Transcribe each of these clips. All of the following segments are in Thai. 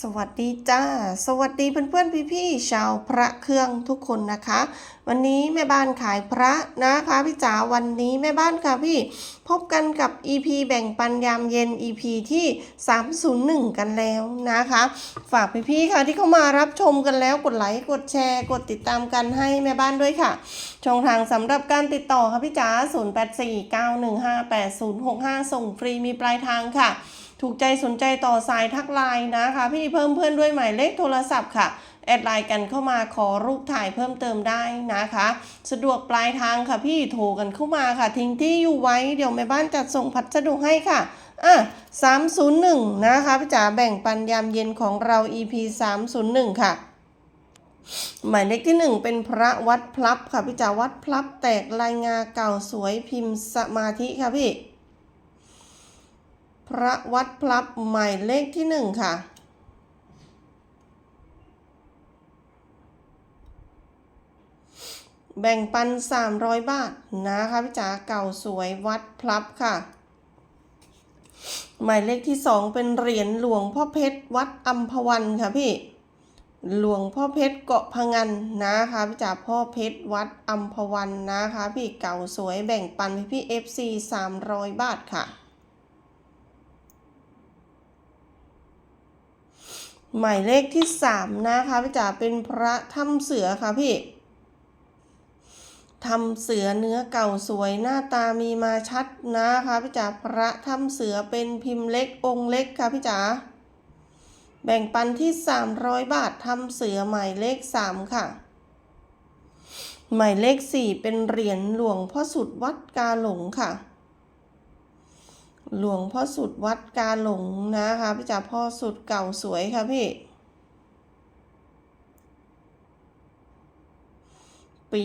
สวัสดีจ้า สวัสดีเพื่อนๆพี่ๆชาวพระเครื่องทุกคนนะคะ วันนี้แม่บ้านขายพระนะคะพี่จ๋าวันนี้แม่บ้านค่ะพี่ พบกันกับ EP แบ่งปันยามเย็น EP ที่ 301 กันแล้วนะคะ ฝากพี่ๆค่ะที่เข้ามารับชมกันแล้วกดไลค์กดแชร์ กดติดตามกันให้แม่บ้านด้วยค่ะช่องทางสำหรับการติดต่อค่ะพี่จ๋า0849158065 ส่งฟรีมีปลายทางค่ะ ถูกใจสนใจต่อสายทักไลน์นะคะ พี่เพิ่มเพื่อนด้วยหมายเลขโทรศัพท์ค่ะ แอดไลน์กันเข้ามาขอรูปถ่ายเพิ่มเติมได้นะคะ สะดวกปลายทางค่ะพี่โทรกันเข้ามาค่ะ ทิ้งที่อยู่ไว้เดี๋ยวแม่บ้านจัดส่งพัสดุให้ค่ะอะ301 นะคะพี่จ๋าแบ่งปันยามเย็นของเรา EP 301 ค่ะ หมายเลขที่หนึ่งเป็นพระวัดพลับค่ะพี่จ๋าวัดพลับแตกลายงาเก่าสวยพิมพ์สมาธิค่ะพี่ พระวัดพลับหมายเลขที่หนึ่งค่ะแบ่งปัน 300 บาทนะคะพี่จ๋าเก่าสวยวัดพลับค่ะ หมายเลขที่สองเป็นเหรียญหลวงพ่อเพชรวัดอัมพวันค่ะพี่ หลวงพ่อเพชรเกาะพะงันนะคะพี่จ๋าพ่อเพชรวัดอัมพวันนะคะ พี่เก่าสวยแบ่งปันพี่พี่ FC 300บาทค่ะ หมายเลขที่สามนะคะพี่จ๋าเป็นพระถ้ำเสือค่ะพี่ทำเสือเนื้อเก่าสวยหน้าตามีมาชัดนะคะพี่จ๋าพระถ้ำเสือเป็นพิมพ์เล็กองค์เล็กค่ะพี่จ๋า แบ่งปันที่ 300 บาททำเสือหมายเลข 3 ค่ะ หมายเลข 4 เป็นเหรียญหลวงพ่อสุดวัดกาหลงค่ะ หลวงพ่อสุดวัดกาหลงนะคะพี่จ๋าพ่อสุดเก่าสวยค่ะพี่ ปี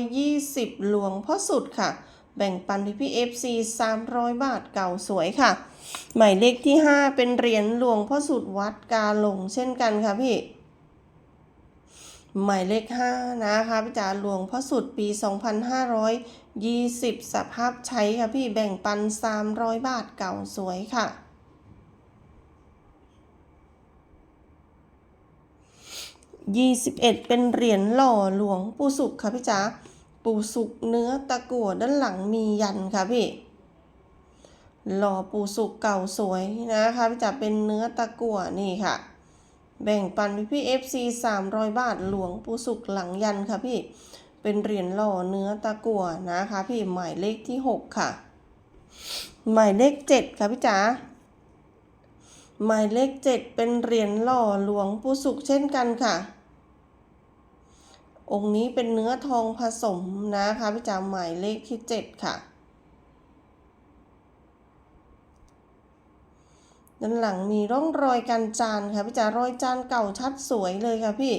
2520 หลวงพ่อสุดค่ะ แบ่งปันพี่พี่ FC 300บาทเก่าสวยค่ะ หมายเลขที่5เป็นเหรียญหลวงพ่อสุดวัดกาหลงเช่นกันค่ะพี่หมายเลข5นะคะพี่จ๋าหลวงพ่อสุดปี 2520 สภาพใช้ค่ะพี่แบ่งปัน 300 บาทเก่าสวยค่ะ 21 เป็นเหรียญหล่อหลวงปู่สุขค่ะพี่จ๋า ปูสุขเนื้อตะกั่วด้านหลังมียันค่ะพี่ หล่อปูสุขเก่าสวยนะคะพี่จ๋าเป็นเนื้อตะกั่วนี่ค่ะ แบ่งปันพี่พี่ FC 300บาทหลวงปูสุขหลังยันค่ะพี่ เป็นเหรียญหล่อเนื้อตะกั่วนะคะพี่หมายเลขที่6ค่ะ หมายเลข7ค่ะพี่จ๋าหมายเลข7เป็นเหรียญหล่อหลวงปูสุขเช่นกันค่ะ องค์นี้เป็นเนื้อทองผสมนะคะพี่จ๋าหมายเลขที่ 7 ค่ะ ด้านหลังมีร่องรอยการจานค่ะพี่จ๋ารอยจานเก่าชัดสวยเลยค่ะพี่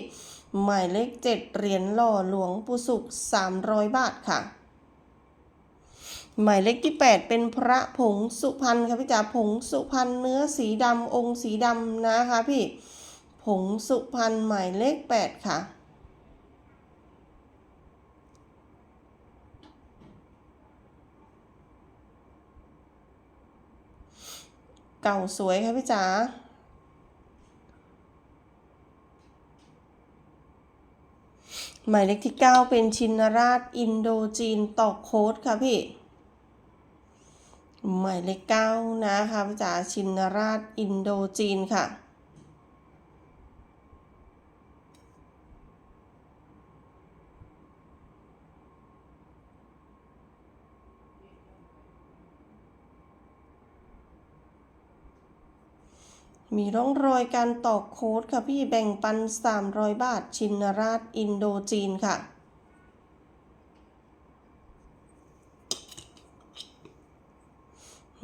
หมายเลข 7 เหรียญหล่อหลวงปู่สุข 300 บาทค่ะหมายเลขที่ 8 เป็นพระผงสุพรรณค่ะพี่จ๋าผงสุพรรณเนื้อสีดำองค์สีดำนะคะพี่ ผงสุพรรณหมายเลข 8 ค่ะ เก่าสวยค่ะพี่จ๋าหมายเลขที่ 9 เป็นชินราชอินโดจีนตอกโค้ดค่ะพี่ หมายเลข9นะคะพี่จ๋าชินราชอินโดจีนค่ะ มีร่องรอยการตอกโค้ดค่ะพี่แบ่งปัน 300 บาท ชินราชอินโดจีนค่ะ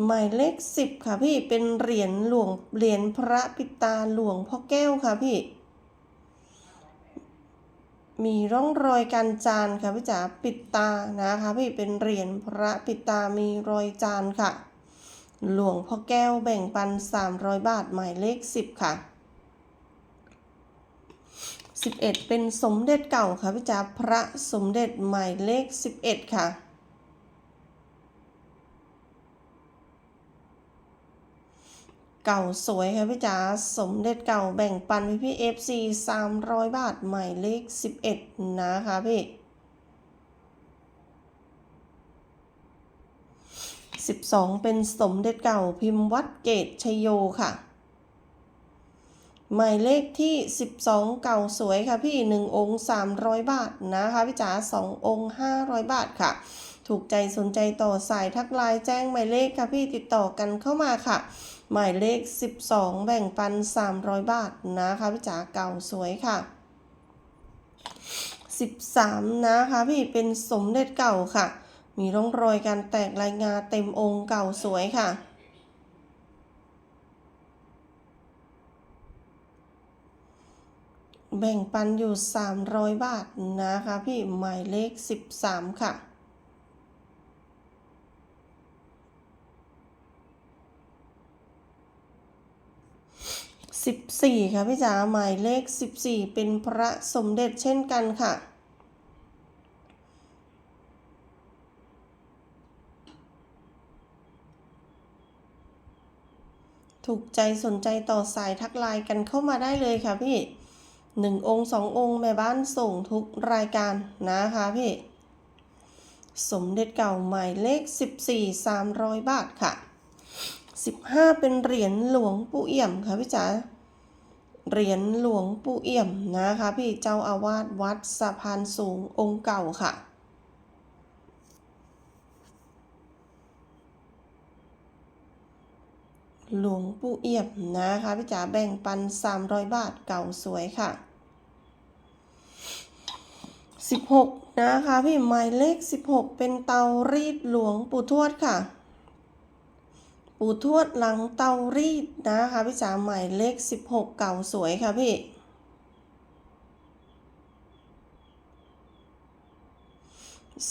หมายเลข 10 ค่ะพี่เป็นเหรียญหลวงเหรียญพระปิตาหลวงพ่อแก้วค่ะพี่ มีร่องรอยการจานค่ะพี่จ๋าปิดตานะคะพี่เป็นเหรียญพระปิตามีรอยจานค่ะ หลวงพ่อแก้วแบ่งปัน 300 บาทหมายเลข 10 ค่ะ 11 เป็นสมเด็จเก่าค่ะพี่จ๋าพระสมเด็จหมายเลข 11 ค่ะเก่าสวยค่ะพี่จ๋าสมเด็จเก่าแบ่งปันพี่พี่เอฟซีสามร้อยบาทหมายเลขสิบเอ็ดนะคะพี่ สิบสองเป็นสมเด็จเก่าพิมพ์วัดเกตชยโยค่ะ หมายเลขที่ 12 เก่าสวยค่ะพี่ 1 องค์ 300 บาทนะคะพี่จ๋า2 องค์ 500 บาทค่ะ ถูกใจสนใจต่อสายทักไลน์แจ้งหมายเลขค่ะพี่ติดต่อกันเข้ามาค่ะ หมายเลข 12 แบ่งปัน 300 บาทนะคะพี่จ๋าเก่าสวยค่ะ13 นะคะพี่เป็นสมเด็จเก่าค่ะ มีร่องรอยการแตกลายงาเต็มองค์เก่าสวยค่ะ แบ่งปันอยู่ 300 บาทนะคะพี่หมายเลข 13 ค่ะ14ค่ะพี่จ๋าหมายเลข 14 เป็นพระสมเด็จเช่นกันค่ะ ถูกใจสนใจต่อสายทักไลน์กันเข้ามาได้เลยค่ะพี่หนึ่งองค์สององค์แม่บ้านส่งทุกรายการนะคะพี่ สมเด็จเก่าหมายเลข 14 300 บาทค่ะ 15 เป็นเหรียญหลวงปู่เอี่ยมค่ะพี่จ๋าเหรียญหลวงปู่เอี่ยมนะคะพี่เจ้าอาวาสวัดสะพานสูงองค์เก่าค่ะ หลวงปู่เอี่ยมนะคะพี่จ๋าแบ่งปัน 300 บาทเก่าสวยค่ะ 16 นะคะพี่หมายเลข 16 เป็นเตารีดหลวงปู่ทวดค่ะ ปู่ทวดหลังเตารีดนะคะพี่จ๋าหมายเลข 16 เก่าสวยค่ะพี่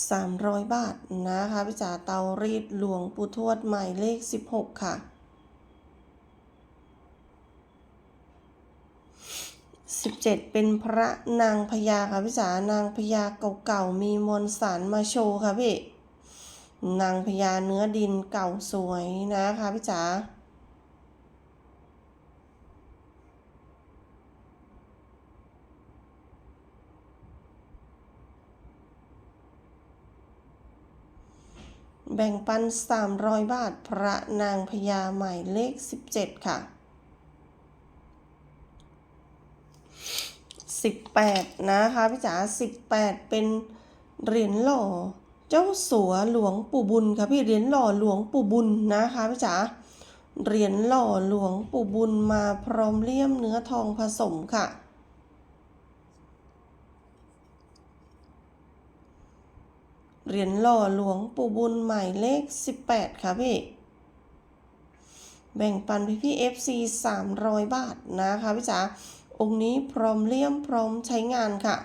300บาทนะคะพี่จ๋าเตารีดหลวงปู่ทวดหมายเลข16ค่ะ 17 เป็นพระนางพญาค่ะพี่จ๋านางพญาเก่าๆมีมวลสารมาโชว์ค่ะพี่นางพญาเนื้อดินเก่าสวยนะคะพี่จ๋าแบ่งปัน 300 บาท พระนางพญาหมายเลข 17 ค่ะ 18 นะคะพี่จ๋า18 เป็นเหรียญหล่อ เจ้าสัวหลวงปู่บุญค่ะพี่เหรียญหล่อหลวงปู่บุญนะคะพี่จ๋าเหรียญหล่อหลวงปู่บุญมาพร้อมเลี่ยมเนื้อทองผสมค่ะเหรียญหล่อหลวงปู่บุญหมายเลข 18 ค่ะพี่ แบ่งปันพี่พี่ FC 300 บาทนะคะพี่จ๋า องค์นี้พร้อมเลี่ยมพร้อมใช้งานค่ะ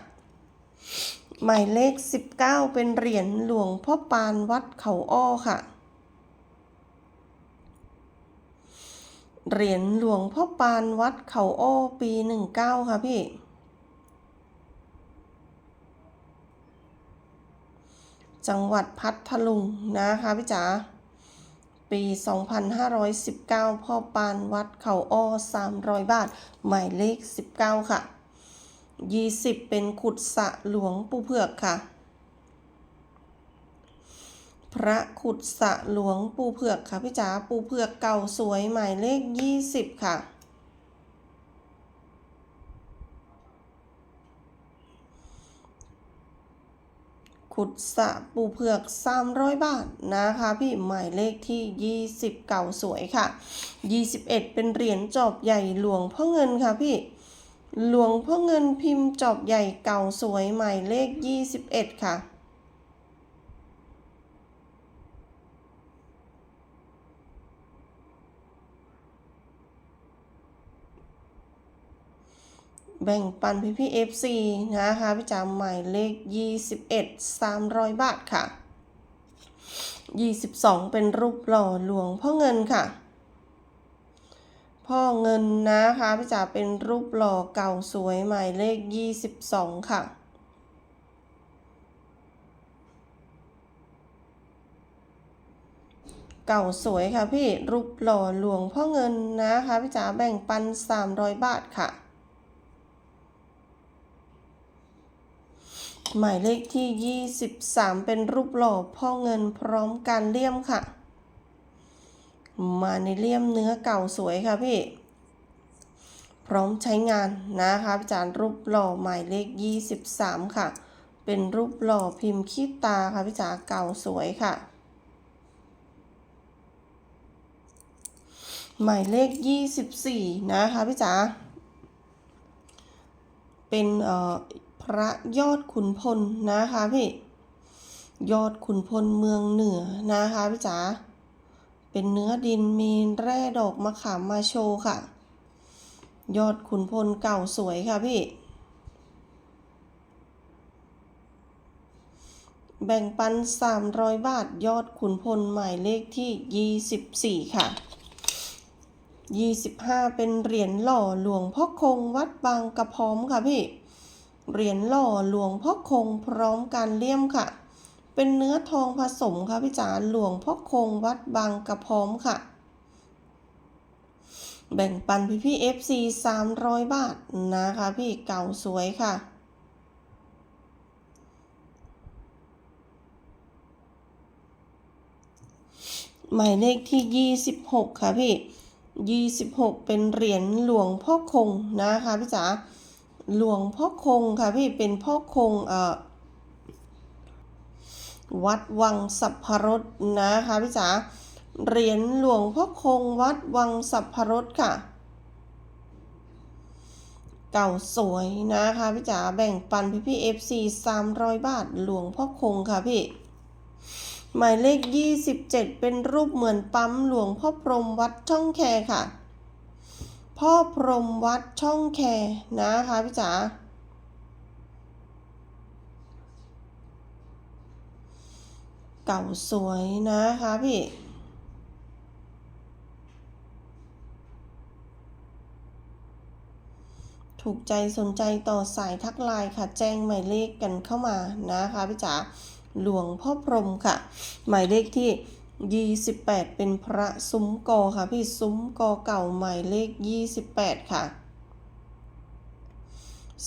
หมายเลข 19 เป็นเหรียญหลวงพ่อปานวัดเขาอ้อค่ะ เหรียญหลวงพ่อปานวัดเขาอ้อปี 19 ค่ะพี่ จังหวัดพัทลุงนะคะพี่จ๋า ปี 2519 พ่อปานวัดเขาอ้อ 300 บาท หมายเลข 19 ค่ะ 20 เป็นขุดสะหลวงปู่เผือกค่ะ พระขุดสะหลวงปู่เผือกค่ะพี่จ๋าปู่เผือกเก่าสวยหมายเลข 20 ค่ะ ขุดสะปูเผือก 300 บาทนะคะพี่หมายเลขที่ 20 เก่าสวยค่ะ 21 เป็นเหรียญจอบใหญ่หลวงพ่อเงินค่ะพี่หลวงพ่อเงินพิมพ์จอบใหญ่เก่าสวยหมายเลข 21 ค่ะ แบ่งปันพี่พี่ FC นะคะพี่จำหมายเลข 21 300 บาทค่ะ 22 เป็นรูปหล่อหลวงพ่อเงินค่ะ พ่อเงินนะคะพี่จ๋าเป็นรูปหล่อเก่าสวยหมายเลข 22 ค่ะเก่าสวยค่ะพี่รูปหล่อหลวงพ่อเงินนะคะพี่จ๋าแบ่งปัน 300 บาทค่ะ หมายเลขที่ 23 เป็นรูปหล่อพ่อเงินพร้อมการเลี่ยมค่ะ มาในเลี่ยมเนื้อเก่าสวยค่ะพี่ พร้อมใช้งานนะคะพี่จารรูปหล่อหมายเลข 23 ค่ะ เป็นรูปหล่อพิมพ์ขี้ตาค่ะพี่จ๋าเก่าสวยค่ะ หมายเลข 24 นะคะพี่จ๋าเป็นเอ่อ พระยอดขุนพลนะคะพี่ ยอดขุนพลเมืองเหนือนะคะพี่จ๋า เป็นเนื้อดินมีแร่ดอกมะขามมาโชว์ค่ะ ยอดขุนพลเก่าสวยค่ะพี่ แบ่งปัน 300 บาท ยอดขุนพลหมายเลขที่ 24 ค่ะ25เป็นเหรียญหล่อหลวงพ่อคงวัดบางกระพร้อมค่ะพี่ เหรียญหล่อหลวงพ่อคงพร้อมการเลี่ยมค่ะ เป็นเนื้อทองผสมค่ะพี่จ๋าหลวงพ่อคงวัดบางกระพร้อมค่ะ แบ่งปันพี่พี่ FC 300บาทนะคะพี่เก่าสวยค่ะหมายเลขที่ 26 ค่ะพี่ 26 เป็นเหรียญหลวงพ่อคงนะคะพี่จ๋า หลวงพ่อคงค่ะพี่เป็นพ่อคงเอ่อวัดวังสัพพรสนะคะพี่จ๋าเหรียญหลวงพ่อคงวัดวังสัพพรสค่ะ เก่าสวยนะคะพี่จ๋าแบ่งปันพี่พี่ FC 300บาทหลวงพ่อคงค่ะพี่ หมายเลข27เจ็ดเป็นรูปเหมือนปั๊มหลวงพ่อพรมวัดช่องแคค่ะ พ่อพรหมวัดช่องแคนะคะพี่จ๋าเก่าสวยนะคะพี่ถูกใจสนใจต่อสายทักไลน์ค่ะ แจ้งหมายเลขกันเข้ามานะคะพี่จ๋าหลวงพ่อพรหมค่ะ หมายเลขที่ 28เป็นพระซุ้มกอค่ะ พี่ซุ้มกอเก่าหมายเลข28ค่ะ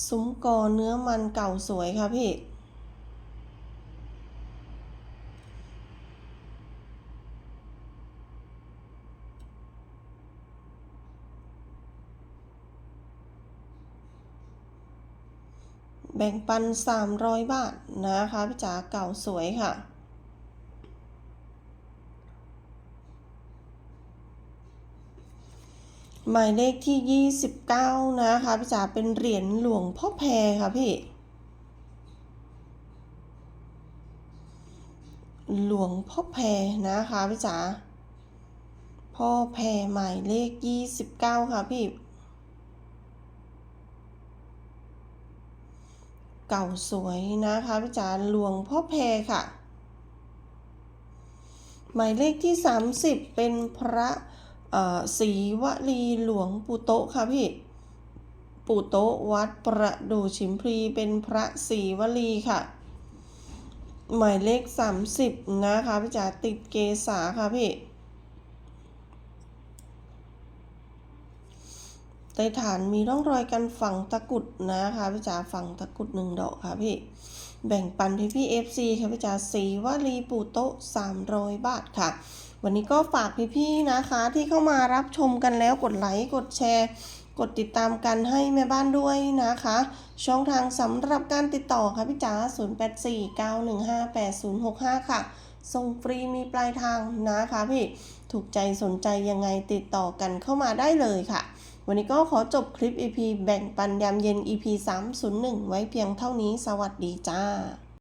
ซุ้มกอเนื้อมันเก่าสวยค่ะพี่แบ่งปัน 300 บาทนะคะพี่จ๋าเก่าสวยค่ะ หมายเลขที่ 29 นะคะ พี่จ๋าเป็นเหรียญหลวงพ่อแพรค่ะพี่ หลวงพ่อแพรนะคะพี่จ๋าพ่อแพรหมายเลข 29 ค่ะพี่ เก่าสวยนะคะพี่จ๋าหลวงพ่อแพรค่ะ หมายเลขที่ 30 เป็นพระ ศรีวลีหลวงปู่โตะค่ะพี่ปู่โตะวัดประดู่ชิมพลีเป็นพระศรีวลีค่ะ หมายเลข 30 นะคะพี่จ๋าติดเกษาค่ะพี่ใต้ฐานมีร่องรอยการฝังตะกุดนะคะพี่จ๋าฝังตะกุดหนึ่งดอกค่ะพี่ แบ่งปันพี่พี่เอฟซีค่ะพี่จ๋าสีวลีปูโต๊ะ300บาทค่ะ วันนี้ก็ฝากพี่พี่ๆนะคะที่เข้ามารับชมกันแล้วกดไลค์กดแชร์กดติดตามกันให้แม่บ้านด้วยนะคะ ช่องทางสำหรับการติดต่อค่ะพี่จ๋า0849158065 ค่ะ ส่งฟรีมีปลายทางนะคะพี่ ถูกใจสนใจยังไงติดต่อกันเข้ามาได้เลยค่ะ วันนี้ก็ขอจบคลิป EP แบ่งปันยามเย็น EP 301 ไว้เพียงเท่านี้ สวัสดีจ้า